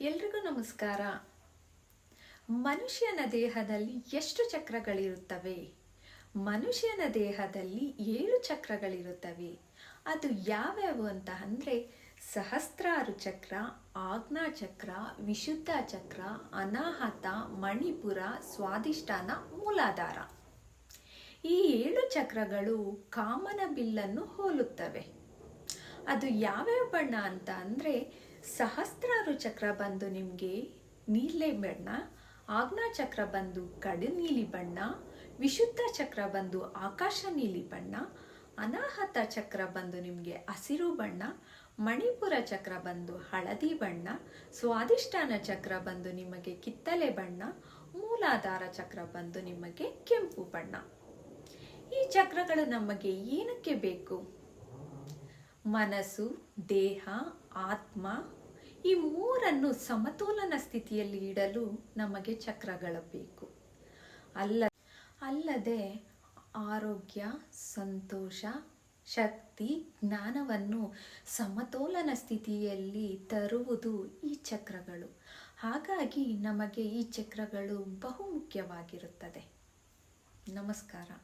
ಎಲ್ರಿಗೂ ನಮಸ್ಕಾರ. ಮನುಷ್ಯನ ದೇಹದಲ್ಲಿ ಎಷ್ಟು ಚಕ್ರಗಳಿರುತ್ತವೆ? ಮನುಷ್ಯನ ದೇಹದಲ್ಲಿ ಏಳು ಚಕ್ರಗಳಿರುತ್ತವೆ. ಅದು ಯಾವ್ಯಾವು ಅಂತ ಅಂದರೆ ಸಹಸ್ರಾರು ಚಕ್ರ, ಆಜ್ಞಾ ಚಕ್ರ, ವಿಶುದ್ಧ ಚಕ್ರ, ಅನಾಹತ, ಮಣಿಪುರ ಸ್ವಾದಿಷ್ಠಾನ ಮೂಲಾಧಾರ. ಈ ಏಳು ಚಕ್ರಗಳು ಕಾಮನ ಬಿಲ್ಲನ್ನು ಹೋಲುತ್ತವೆ. ಅದು ಯಾವ್ಯಾವ ಬಣ್ಣ ಅಂತ ಅಂದರೆ ಸಹಸ್ರಾರು ಚಕ್ರ ಬಂದು ನಿಮಗೆ ನೀಲೆ ಬಣ್ಣ, ಆಜ್ಞಾ ಚಕ್ರ ಬಂದು ಕಡು ನೀಲಿ ಬಣ್ಣ, ವಿಶುದ್ಧ ಚಕ್ರ ಬಂದು ಆಕಾಶ ನೀಲಿ ಬಣ್ಣ, ಅನಾಹತ ಚಕ್ರ ಬಂದು ನಿಮಗೆ ಹಸಿರು ಬಣ್ಣ, ಮಣಿಪುರ ಚಕ್ರ ಬಂದು ಹಳದಿ ಬಣ್ಣ ಸ್ವಾದಿಷ್ಠಾನ ಚಕ್ರ ಬಂದು ನಿಮಗೆ ಕಿತ್ತಲೆ ಬಣ್ಣ, ಮೂಲಾಧಾರ ಚಕ್ರ ಬಂದು ನಿಮಗೆ ಕೆಂಪು ಬಣ್ಣ. ಈ ಚಕ್ರಗಳು ನಮಗೆ ಏನಕ್ಕೆ ಬೇಕು? ಮನಸ್ಸು, ದೇಹ, ಆತ್ಮ ಈ ಮೂರನ್ನು ಸಮತೋಲನ ಸ್ಥಿತಿಯಲ್ಲಿ ಇಡಲು ನಮಗೆ ಚಕ್ರಗಳು ಬೇಕು ಅಲ್ಲ, ಅಲ್ಲದೆ ಆರೋಗ್ಯ, ಸಂತೋಷ, ಶಕ್ತಿ, ಜ್ಞಾನವನ್ನು ಸಮತೋಲನ ಸ್ಥಿತಿಯಲ್ಲಿ ತರುವುದು ಈ ಚಕ್ರಗಳು. ಹಾಗಾಗಿ ನಮಗೆ ಈ ಚಕ್ರಗಳು ಬಹುಮುಖ್ಯವಾಗಿರುತ್ತದೆ. ನಮಸ್ಕಾರ.